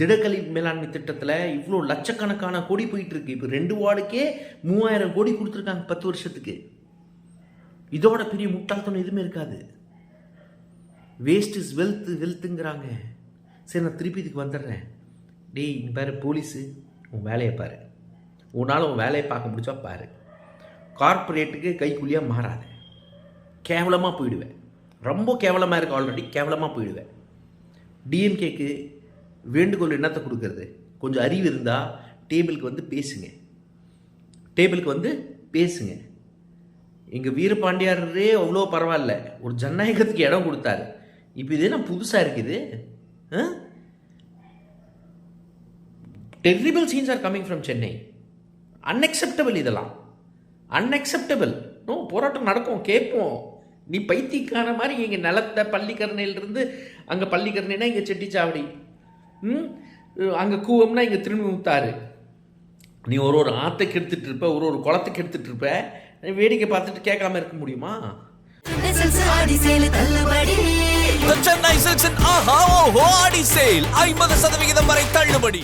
திடக்கழி மேலாண்மை திட்டத்தில் இவ்வளோ லட்சக்கணக்கான கோடி போயிட்டு இருக்கு இப்போ ரெண்டு வார்டுக்கே மூவாயிரம் கோடி கொடுத்துருக்காங்க பத்து வருஷத்துக்கு. இதோட பெரிய முட்டாள்தனம் எதுவுமே இருக்காது. வேஸ்ட் இஸ் வெல்த் வெல்த்துங்கிறாங்க சரி நான் திருப்பி இதுக்கு வந்துடுறேன். டேய் நீ பாரு போலீஸு உன் வேலையை பாரு. உன்னால் உன் வேலையை பார்க்க முடிச்சா பாரு. கார்ப்பரேட்டுக்கு கைக்குள்ளியாக மாறாத. கேவலமாக போயிடுவேன். ரொம்ப கேவலமாக இருக்கு ஆல்ரெடி கேவலமாக போயிடுவேன். டிஎம்கேக்கு வேண்டுகோள் என்னத்தை கொடுக்கறது? கொஞ்சம் அறிவு இருந்தால் டேபிளுக்கு வந்து பேசுங்க. டேபிளுக்கு வந்து பேசுங்க. எங்கள் வீரபாண்டியாரே அவ்வளோ பரவாயில்ல. ஒரு ஜனநாயகத்துக்கு இடம் கொடுத்தாரு. இப்போ இது என்ன புதுசாக இருக்குது? Terrible scenes are coming from Chennai unacceptable இதெல்லாம். அன்அக்செப்டபிள் நோ போராட்டம் நடக்கும் கேட்போம். நீ பைத்தியக்கான மாதிரி இங்கே நிலத்தை பள்ளிக்கரணையிலிருந்து அங்கே பள்ளிக்கரணைனா இங்கே செட்டிச்சாவடி. அங்கே கூவம்னா இங்கே திரும்பி முத்தாரு நீ ஒரு ஒரு ஆத்தைக்கு கெடுத்துட்டு இருப்ப ஒரு ஒரு குளத்துக்கு எடுத்துட்டு இருப்ப வேடிக்கை பார்த்துட்டு கேட்காம இருக்க முடியுமா? எஸ்எல்சி ஆடி சேலு ஐம்பது சதவிகிதம் வரை தள்ளுபடி.